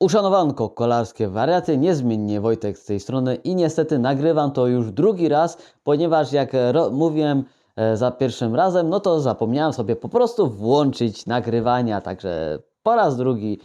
Uszanowanko kolarskie wariaty, niezmiennie Wojtek z tej strony i niestety nagrywam to już drugi raz, ponieważ jak mówiłem e, za pierwszym razem, no to zapomniałem sobie po prostu włączyć nagrywania, także po raz drugi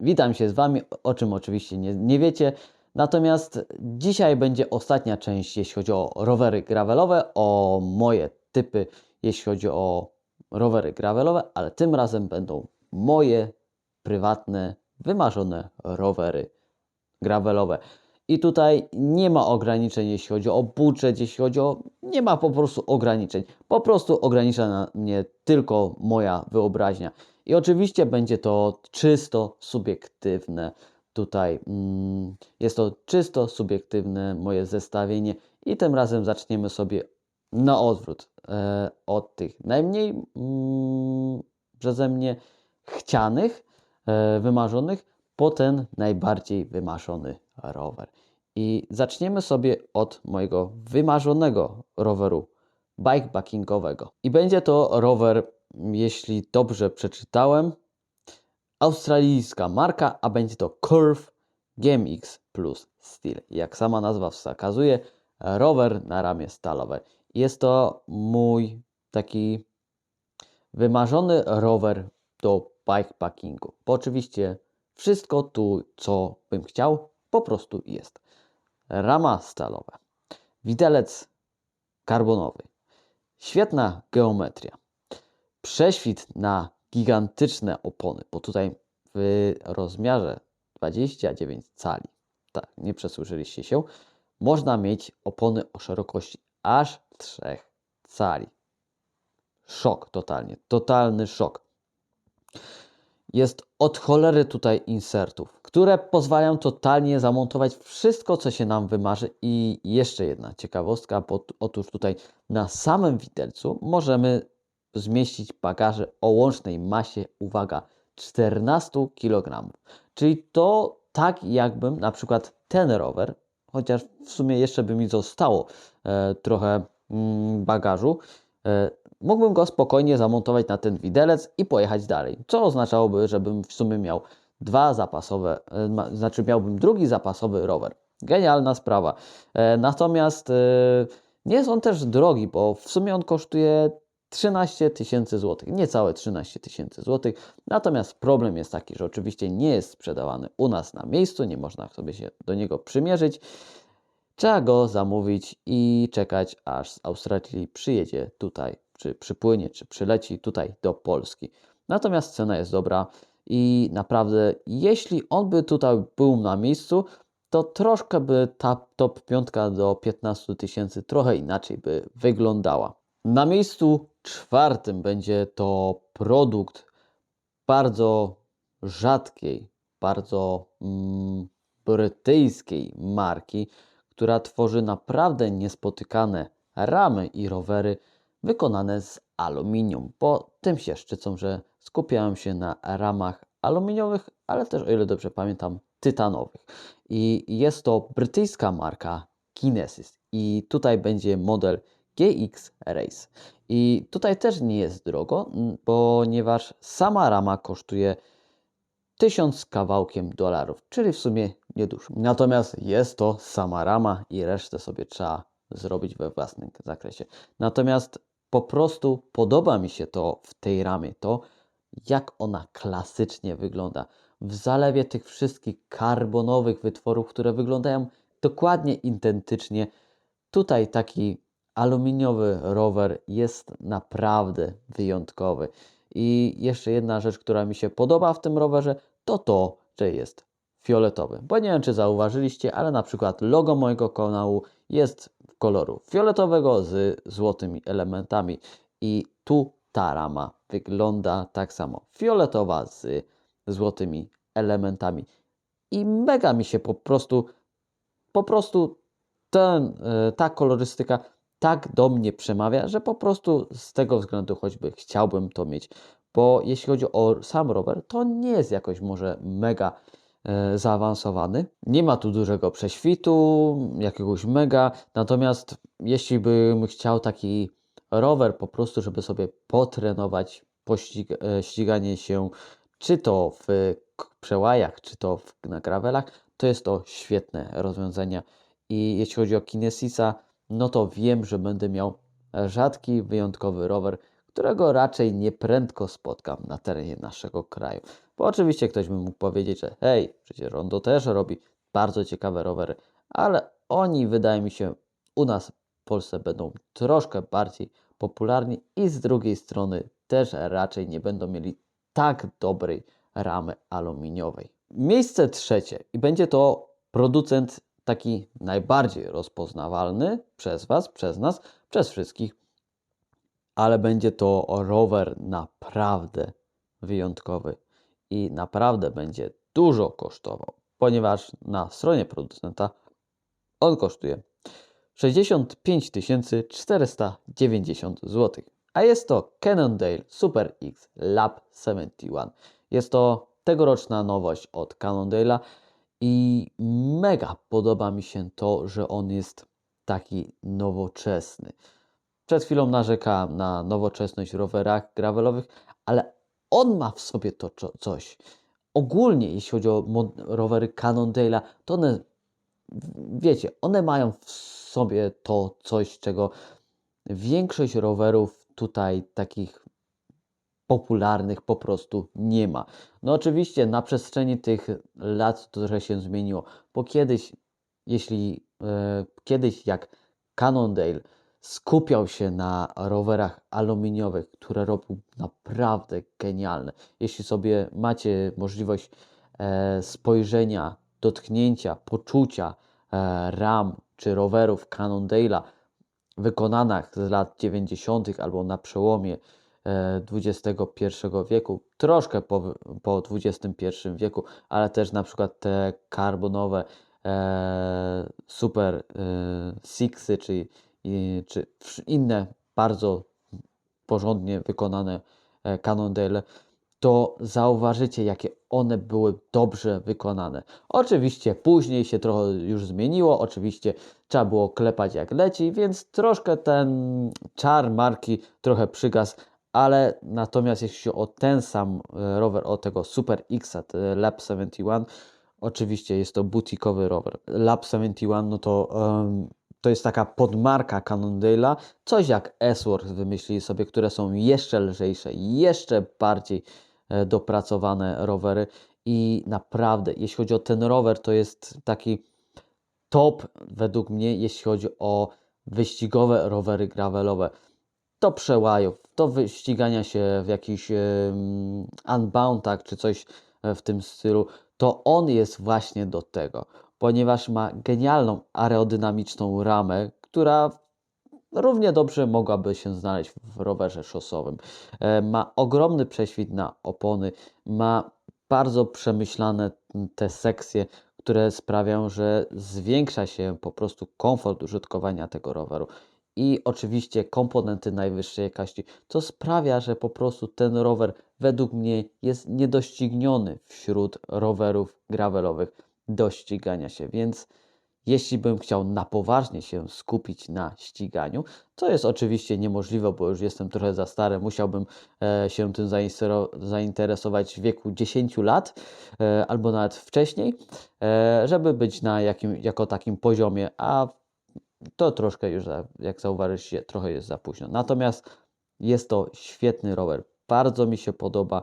witam się z Wami, o czym oczywiście nie, nie wiecie. Natomiast dzisiaj będzie ostatnia część, jeśli chodzi o rowery gravelowe, o moje typy, jeśli chodzi o rowery gravelowe, ale tym razem będą moje prywatne, wymarzone rowery gravelowe. I tutaj nie ma ograniczeń, jeśli chodzi o budżet, jeśli chodzi o. Nie ma po prostu ograniczeń. Po prostu ogranicza mnie tylko moja wyobraźnia. I oczywiście będzie to czysto subiektywne. Tutaj mm, jest to czysto subiektywne moje zestawienie, i tym razem zaczniemy sobie na odwrót e, od tych najmniej mm, przeze mnie chcianych, wymarzonych, po ten najbardziej wymarzony rower. I zaczniemy sobie od mojego wymarzonego roweru bikepackingowego. I będzie to rower, jeśli dobrze przeczytałem, australijska marka, a będzie to Curve GMX Plus Steel. Jak sama nazwa wskazuje, rower na ramię stalowe. Jest to mój taki wymarzony rower do bikepackingu. Bo oczywiście wszystko tu, co bym chciał, po prostu jest. Rama stalowa, widelec karbonowy, świetna geometria, prześwit na gigantyczne opony, bo tutaj w rozmiarze 29 cali, tak, nie przesłyszeliście się, można mieć opony o szerokości aż 3 cali. Szok totalnie, totalny szok. Jest od cholery tutaj insertów, które pozwalają totalnie zamontować wszystko, co się nam wymarzy. I jeszcze jedna ciekawostka, bo otóż tutaj na samym widelcu możemy zmieścić bagaże o łącznej masie, uwaga, 14 kg. Czyli to tak jakbym na przykład ten rower, chociaż w sumie jeszcze by mi zostało e, trochę mm, bagażu, e, mógłbym go spokojnie zamontować na ten widelec i pojechać dalej. Co oznaczałoby, żebym w sumie miał dwa zapasowe, e, znaczy miałbym drugi zapasowy rower. Genialna sprawa. E, Natomiast e, nie jest on też drogi, bo w sumie on kosztuje 13 tysięcy złotych, niecałe 13 tysięcy złotych. Natomiast problem jest taki, że oczywiście nie jest sprzedawany u nas na miejscu, nie można sobie się do niego przymierzyć. Trzeba go zamówić i czekać, aż z Australii przyjedzie tutaj, czy przypłynie, czy przyleci tutaj do Polski. Natomiast cena jest dobra i naprawdę, jeśli on by tutaj był na miejscu, to troszkę by ta top 5 do 15 tysięcy trochę inaczej by wyglądała. Na miejscu czwartym będzie to produkt bardzo rzadkiej, bardzo mm, brytyjskiej marki, która tworzy naprawdę niespotykane ramy i rowery wykonane z aluminium. Bo tym się szczycą, że skupiałem się na ramach aluminiowych, ale też, o ile dobrze pamiętam, tytanowych. I jest to brytyjska marka Kinesis. I tutaj będzie model GX Race. I tutaj też nie jest drogo, ponieważ sama rama kosztuje 1000 z kawałkiem dolarów, czyli w sumie niedużo. Natomiast jest to sama rama i resztę sobie trzeba zrobić we własnym zakresie. Natomiast po prostu podoba mi się to w tej ramie, to jak ona klasycznie wygląda. W zalewie tych wszystkich karbonowych wytworów, które wyglądają dokładnie identycznie. Tutaj taki aluminiowy rower jest naprawdę wyjątkowy. I jeszcze jedna rzecz, która mi się podoba w tym rowerze, to to, że jest fioletowy. Bo nie wiem, czy zauważyliście, ale na przykład logo mojego kanału jest koloru fioletowego z złotymi elementami. I tu ta rama wygląda tak samo. Fioletowa z złotymi elementami. I mega mi się po prostu, po prostu ten, e, ta kolorystyka tak do mnie przemawia, że po prostu z tego względu choćby chciałbym to mieć. Bo jeśli chodzi o sam rower, to nie jest jakoś może mega zaawansowany. Nie ma tu dużego prześwitu, jakiegoś mega. Natomiast jeśli bym chciał taki rower po prostu, żeby sobie potrenować pościg- e, się czy to w przełajach, czy to w, na gravelach, to jest to świetne rozwiązanie. I jeśli chodzi o Kinesisa, no to wiem, że będę miał rzadki, wyjątkowy rower, którego raczej nieprędko spotkam na terenie naszego kraju. Bo oczywiście ktoś by mógł powiedzieć, że hej, przecież Rondo też robi bardzo ciekawe rowery, ale oni, wydaje mi się, u nas w Polsce będą troszkę bardziej popularni i z drugiej strony też raczej nie będą mieli tak dobrej ramy aluminiowej. Miejsce trzecie i będzie to producent taki najbardziej rozpoznawalny przez Was, przez nas, przez wszystkich, ale będzie to rower naprawdę wyjątkowy i naprawdę będzie dużo kosztował, ponieważ na stronie producenta on kosztuje 65 490 zł. A jest to Cannondale Super X Lab 71. Jest to tegoroczna nowość od Cannondale'a i mega podoba mi się to, że on jest taki nowoczesny. Przed chwilą narzekałem na nowoczesność w rowerach gravelowych, ale on ma w sobie to coś. Ogólnie, jeśli chodzi o rowery Cannondale'a, to one wiecie, one mają w sobie to coś, czego większość rowerów tutaj takich popularnych po prostu nie ma. No oczywiście na przestrzeni tych lat to trochę się zmieniło, bo kiedyś, jeśli e, kiedyś jak Cannondale skupiał się na rowerach aluminiowych, które robił naprawdę genialne. Jeśli sobie macie możliwość e, spojrzenia, dotknięcia, poczucia e, ram czy rowerów Cannondale'a wykonanych z lat 90. albo na przełomie e, XXI wieku, troszkę po, po XXI wieku, ale też na przykład te karbonowe e, Super e, Sixy czy, i, czy inne bardzo porządnie wykonane e, Cannondale, to zauważycie, jakie one były dobrze wykonane. Oczywiście później się trochę już zmieniło, oczywiście trzeba było klepać jak leci, więc troszkę ten czar marki trochę przygasł, ale natomiast jeśli o ten sam e, rower, o tego Super X Lab 71, oczywiście jest to butikowy rower. Lab 71, no to em, to jest taka podmarka Cannondale'a, coś jak S-Works wymyślili sobie, które są jeszcze lżejsze, jeszcze bardziej e, dopracowane rowery. I naprawdę, jeśli chodzi o ten rower, to jest taki top według mnie, jeśli chodzi o wyścigowe rowery gravelowe. Do przełajów, do wyścigania się w jakichś em, unboundach czy coś e, w tym stylu, to on jest właśnie do tego, ponieważ ma genialną aerodynamiczną ramę, która równie dobrze mogłaby się znaleźć w rowerze szosowym. E, Ma ogromny prześwit na opony, ma bardzo przemyślane te sekcje, które sprawiają, że zwiększa się po prostu komfort użytkowania tego roweru. I oczywiście komponenty najwyższej jakości, co sprawia, że po prostu ten rower według mnie jest niedościgniony wśród rowerów gravelowych do ścigania się. Więc jeśli bym chciał na poważnie się skupić na ściganiu, co jest oczywiście niemożliwe, bo już jestem trochę za stary, musiałbym e, się tym zainteresować w wieku 10 lat e, albo nawet wcześniej, e, żeby być na jakim, jako takim poziomie, a to troszkę już, jak zauważycie, trochę jest za późno. Natomiast jest to świetny rower, bardzo mi się podoba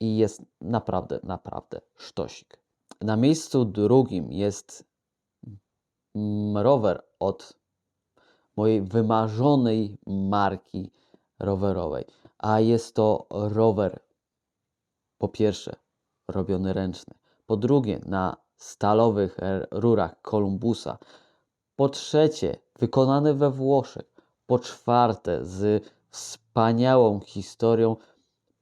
i jest naprawdę, naprawdę sztosik. Na miejscu drugim jest rower od mojej wymarzonej marki rowerowej, a jest to rower po pierwsze robiony ręcznie, po drugie na stalowych rurach Columbusa, po trzecie wykonany we Włoszech, po czwarte z wspaniałą historią,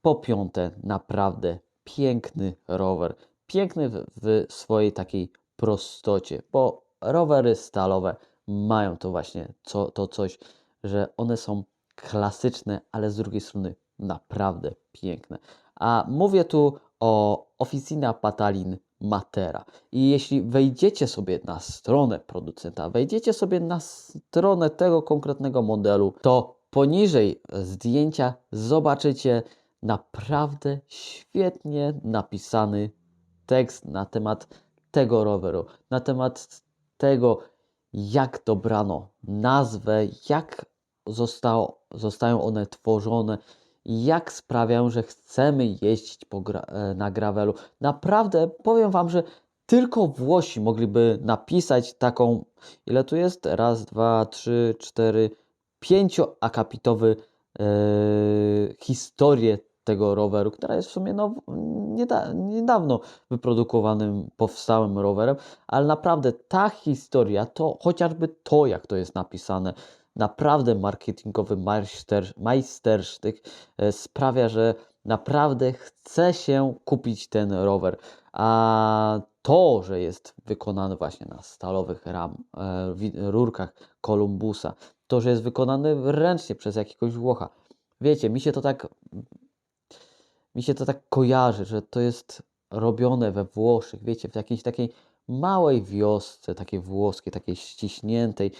po piąte naprawdę piękny rower, piękny w, w swojej takiej prostocie, bo rowery stalowe mają to właśnie co, to coś, że one są klasyczne, ale z drugiej strony naprawdę piękne. A mówię tu o Officina Patalin Matera. I jeśli wejdziecie sobie na stronę producenta, wejdziecie sobie na stronę tego konkretnego modelu, to poniżej zdjęcia zobaczycie naprawdę świetnie napisany tekst na temat tego roweru, na temat tego, jak dobrano nazwę, jak zostało, zostają one tworzone, jak sprawiają, że chcemy jeździć gra, e, na gravelu. Naprawdę powiem Wam, że tylko Włosi mogliby napisać taką, ile tu jest? Raz, dwa, trzy, cztery, pięcioakapitowy e, historię tego roweru, która jest w sumie no, nieda, niedawno wyprodukowanym, powstałym rowerem, ale naprawdę ta historia, to chociażby to, jak to jest napisane, naprawdę marketingowy majster, majstersztyk e, sprawia, że naprawdę chce się kupić ten rower. A to, że jest wykonany właśnie na stalowych ram, e, rurkach Columbusa, to, że jest wykonany ręcznie przez jakiegoś Włocha. Wiecie, mi się to tak mi się to tak kojarzy, że to jest robione we Włoszech, wiecie, w jakiejś takiej małej wiosce, takiej włoskiej, takiej ściśniętej,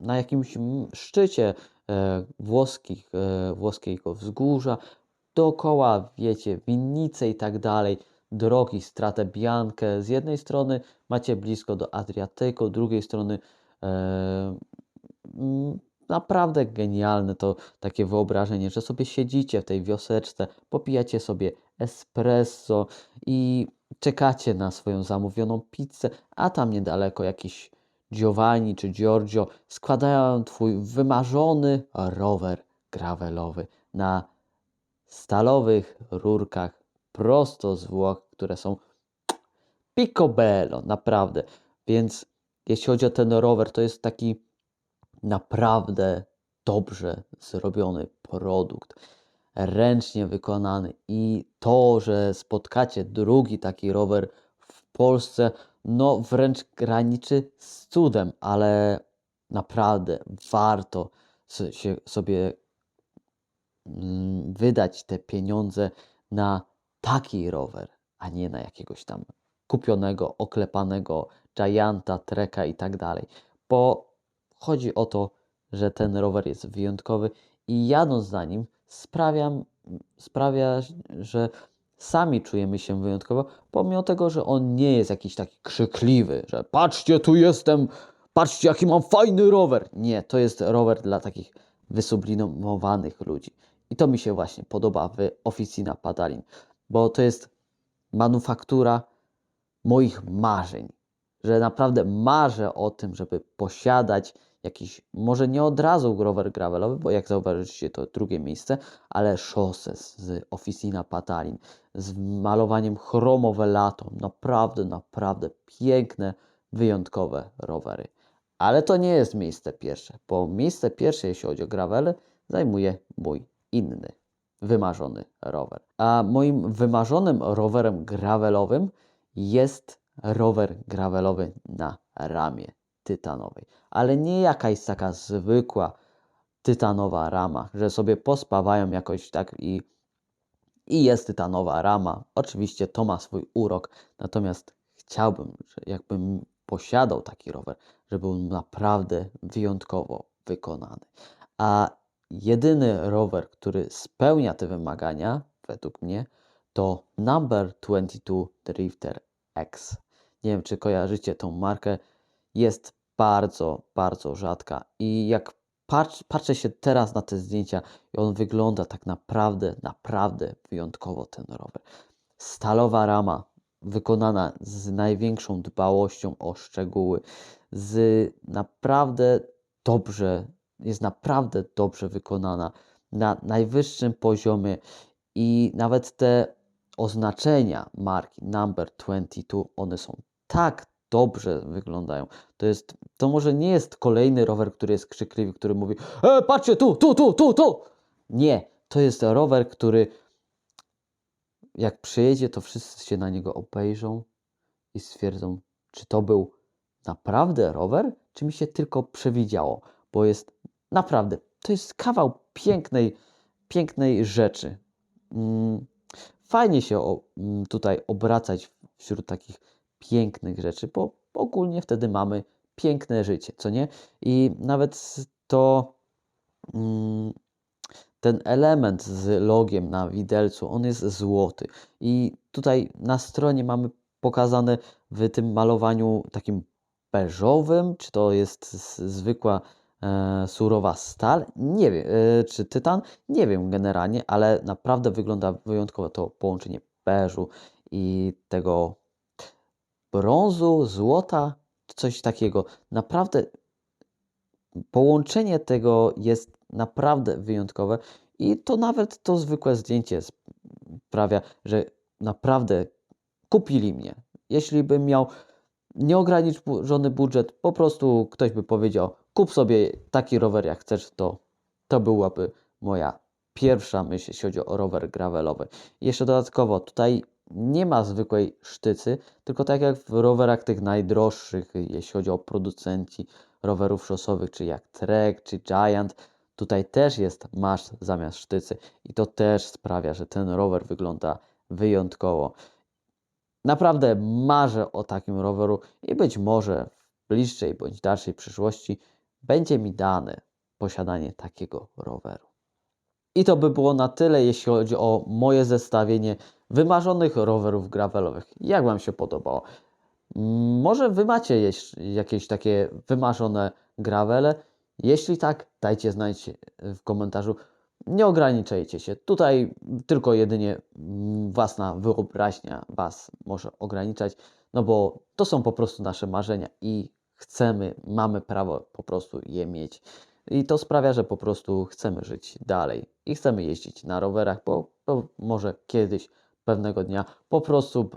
na jakimś szczycie e, włoskich, e, włoskiego wzgórza, dookoła, wiecie, winnice i tak dalej, drogi Strate Bianche. Z jednej strony macie blisko do Adriatyku, z drugiej strony e, naprawdę genialne to takie wyobrażenie, że sobie siedzicie w tej wioseczce, popijacie sobie espresso i czekacie na swoją zamówioną pizzę, a tam niedaleko jakiś Giovanni czy Giorgio składają twój wymarzony rower gravelowy na stalowych rurkach prosto z Włoch, które są picobello, naprawdę. Więc jeśli chodzi o ten rower, to jest taki naprawdę dobrze zrobiony produkt, ręcznie wykonany i to, że spotkacie drugi taki rower w Polsce, no wręcz graniczy z cudem, ale naprawdę warto się sobie mm, wydać te pieniądze na taki rower, a nie na jakiegoś tam kupionego, oklepanego Gianta, Treka i tak dalej. Bo chodzi o to, że ten rower jest wyjątkowy i jadąc na nim sprawiam, sprawia, że sami czujemy się wyjątkowo, pomimo tego, że on nie jest jakiś taki krzykliwy, że patrzcie, tu jestem, patrzcie, jaki mam fajny rower. Nie, to jest rower dla takich wysublimowanych ludzi. I to mi się właśnie podoba w Oficina Padalin, bo to jest manufaktura moich marzeń. Że naprawdę marzę o tym, żeby posiadać jakiś, może nie od razu rower gravelowy, bo jak zauważycie to drugie miejsce, ale szosę z Oficina Patalin, z malowaniem chromowe lato. Naprawdę, naprawdę piękne, wyjątkowe rowery. Ale to nie jest miejsce pierwsze, bo miejsce pierwsze, jeśli chodzi o gravele, zajmuje mój inny, wymarzony rower. A moim wymarzonym rowerem gravelowym jest rower gravelowy na ramię tytanowej. Ale nie jakaś taka zwykła tytanowa rama, że sobie pospawają jakoś tak i, i jest tytanowa rama. Oczywiście to ma swój urok, natomiast chciałbym, jakbym posiadał taki rower, żeby był naprawdę wyjątkowo wykonany. A jedyny rower, który spełnia te wymagania, według mnie, to Number 22 Drifter X. Nie wiem, czy kojarzycie tą markę. Jest bardzo, bardzo rzadka. I jak patrz, patrzę się teraz na te zdjęcia, i on wygląda tak naprawdę, naprawdę wyjątkowo ten rower. Stalowa rama, wykonana z największą dbałością o szczegóły, z naprawdę dobrze, jest naprawdę dobrze wykonana na najwyższym poziomie i nawet te oznaczenia marki Number 22, one są tak dobrze wyglądają. To jest, to może nie jest kolejny rower, który jest krzykliwy, który mówi e, patrzcie tu, tu, tu, tu, tu. Nie, to jest rower, który jak przyjedzie, to wszyscy się na niego obejrzą i stwierdzą, czy to był naprawdę rower, czy mi się tylko przewidziało, bo jest naprawdę, to jest kawał pięknej, pięknej rzeczy. Mm, Fajnie się mm, tutaj obracać wśród takich pięknych rzeczy, bo ogólnie wtedy mamy piękne życie, co nie? I nawet to, mm, ten element z logiem na widelcu, on jest złoty. I tutaj na stronie mamy pokazane w tym malowaniu takim beżowym, czy to jest zwykła e, surowa stal, nie wiem, e, czy tytan, nie wiem generalnie, ale naprawdę wygląda wyjątkowo to połączenie beżu i tego brązu, złota, coś takiego. Naprawdę połączenie tego jest naprawdę wyjątkowe i to nawet to zwykłe zdjęcie sprawia, że naprawdę kupili mnie. Jeśli bym miał nieograniczony budżet, po prostu ktoś by powiedział, kup sobie taki rower jak chcesz, to to byłaby moja pierwsza myśl, jeśli chodzi o rower gravelowy. Jeszcze dodatkowo, tutaj nie ma zwykłej sztycy, tylko tak jak w rowerach tych najdroższych, jeśli chodzi o producenci rowerów szosowych, czy jak Trek, czy Giant, tutaj też jest masz zamiast sztycy i to też sprawia, że ten rower wygląda wyjątkowo. Naprawdę marzę o takim roweru i być może w bliższej bądź dalszej przyszłości będzie mi dane posiadanie takiego roweru. I to by było na tyle, jeśli chodzi o moje zestawienie wymarzonych rowerów gravelowych. Jak Wam się podobało? Może Wy macie jakieś takie wymarzone gravele? Jeśli tak, dajcie znać w komentarzu. Nie ograniczajcie się. Tutaj tylko jedynie mm, własna wyobraźnia Was może ograniczać, no bo to są po prostu nasze marzenia i chcemy, mamy prawo po prostu je mieć. I to sprawia, że po prostu chcemy żyć dalej i chcemy jeździć na rowerach, bo, bo może kiedyś, pewnego dnia po prostu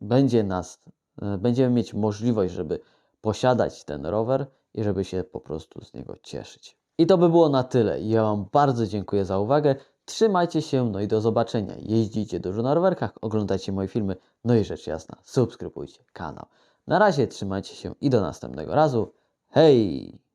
będzie nas, e, będziemy mieć możliwość, żeby posiadać ten rower i żeby się po prostu z niego cieszyć. I to by było na tyle. Ja Wam bardzo dziękuję za uwagę. Trzymajcie się, no i do zobaczenia. Jeździcie dużo na rowerkach, oglądajcie moje filmy, no i rzecz jasna, subskrybujcie kanał. Na razie trzymajcie się i do następnego razu. Hej!